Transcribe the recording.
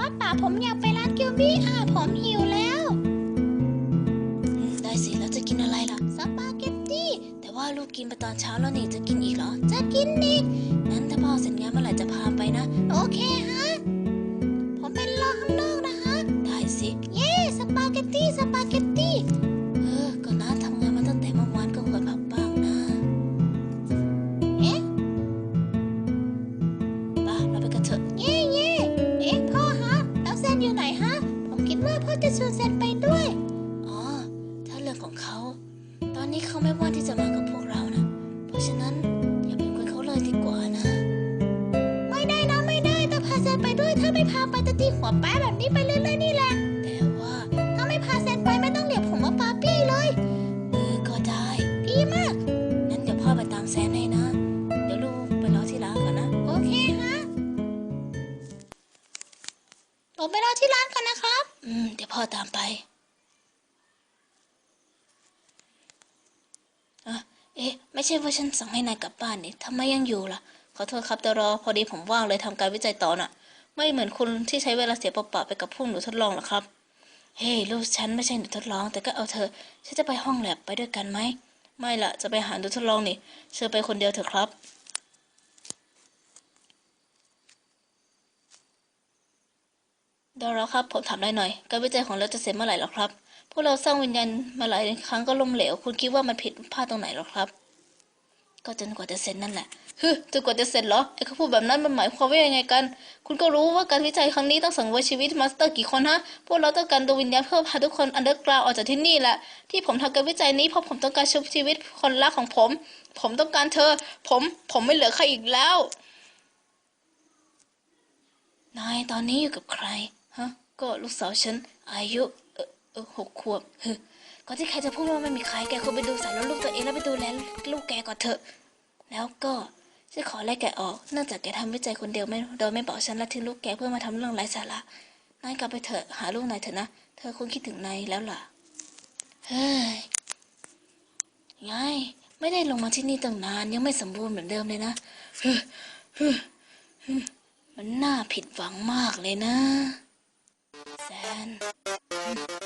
ป้าป๋าผมอยากไปร้านกิวบี้อะผมหิวแล้วอืมได้สิแล้วจะกินอะไรล่ะสปาเกตตี้ แต่ว่าลูกกินไปตอนเช้าแล้วนี่จะกินอีกเหรอ จะกินอีกงั้นถ้าพ่อเสร็จงานเมื่อไหร่จะพาไปนะ โอเคฮะ ผมเป็นรอข้างนอกนะคะได้สิ เย้สปาเกตตี้สปาเกตตี้ จะชวนเซนไปด้วย อ๋อ ถ้าเรื่องของเขา ตอนนี้เขาไม่ว่างที่จะมากับพวกเรานะ เพราะฉะนั้นอย่าไปคุยเขาเลยดีกว่านะ ไม่ได้นะไม่ได้ต้องพาเซนไปด้วย ถ้าไม่พาไปจะตีหัวแป๊ะแบบนี้ไปเรื่อยๆนี่แหละ แต่ว่าถ้าไม่พาเซนไปไม่ต้องเรียกผมว่าปาปี้เลยเออก็ได้ ดีมาก งั้นเดี๋ยวพ่อไปตามแซนให้นะ เดี๋ยวลูกไปรอที่ร้านก่อนนะ โอเคฮะผมไปรอที่ร้านกันนะครับ อืม เดี๋ยวพ่อตามไปเอ๊ะ ไม่ใช่ว่าฉันสั่งให้นายกลับบ้านนี่ทำไมยังอยู่ล่ะ ขอโทษครับแต่รอ พอดีผมว่างเลยทำการวิจัยต่อน่ะ ไม่เหมือนคุณที่ใช้เวลาเสียเปล่าๆไปกับพวกหนูทดลองหรอครับ เฮ้ยลูกฉันไม่ใช่หนูทดลอง แต่ก็เอาเธอ ฉันจะไปห้องแลบไปด้วยกันไหม ไม่ละจะไปหาหนูทดลองนี่ เชิญไปคนเดียวเถอะครับ ดี๋ยวเราครับผมถามได้หน่อย การวิจัยของเราจะเสร็จเมื่อไหร่หรอครับ พวกเราสร้างวิญญาณมาหลายครั้งก็ล้มเหลว คุณคิดว่ามันผิดพลาดตรงไหนหรอครับ ก็จนกว่าจะเสร็จนั่นแหละฮึจนกว่าจะเสร็จเหรอไอ้เขาพูดแบบนั้นมันหมายความว่ายังไงกัน คุณก็รู้ว่าการวิจัยครั้งนี้ต้องสังเวยชีวิตมาสเตอร์กี่คนฮะ พวกเราต้องการดวงวิญญาณเพื่อพาทุกคนอันเดอร์กราวออกจากที่นี่แหละ ที่ผมทำการวิจัยนี้เพราะผมต้องการชุบชีวิตคนรักของผม ผมต้องการเธอ ผม ผมไม่เหลือใครอีกแล้ว นายตอนนี้อยู่กับใคร ฮะ ก็ลูกสาวฉัน อายุเออเออหกขวบฮึก่อนที่ใครจะพูดว่าไม่มีใครแกควรไปดูสารแลลูกตัวเองแล้วไปดูแลลูกแกก่อนเถอะ แล้วก็ฉันขอไล่แกออกเนื่องจากแกทำวิจัยคนเดียวไม่โดยไม่บอกฉันและทิ้งลูกแกเพื่อมาทำเรื่องไร้สาระนายกลับไปเถอะหาลูกนายเถอะนะ เธอคงคิดถึงนายแล้วล่ะ เฮ้ยไงไม่ได้ลงมาที่นี่ตั้งนานยังไม่สมบูรณ์เหมือนเดิมเลยนะฮ้ยเฮ้ยเฮ้ยมันน่าผิดหวังมากเลยนะ แซน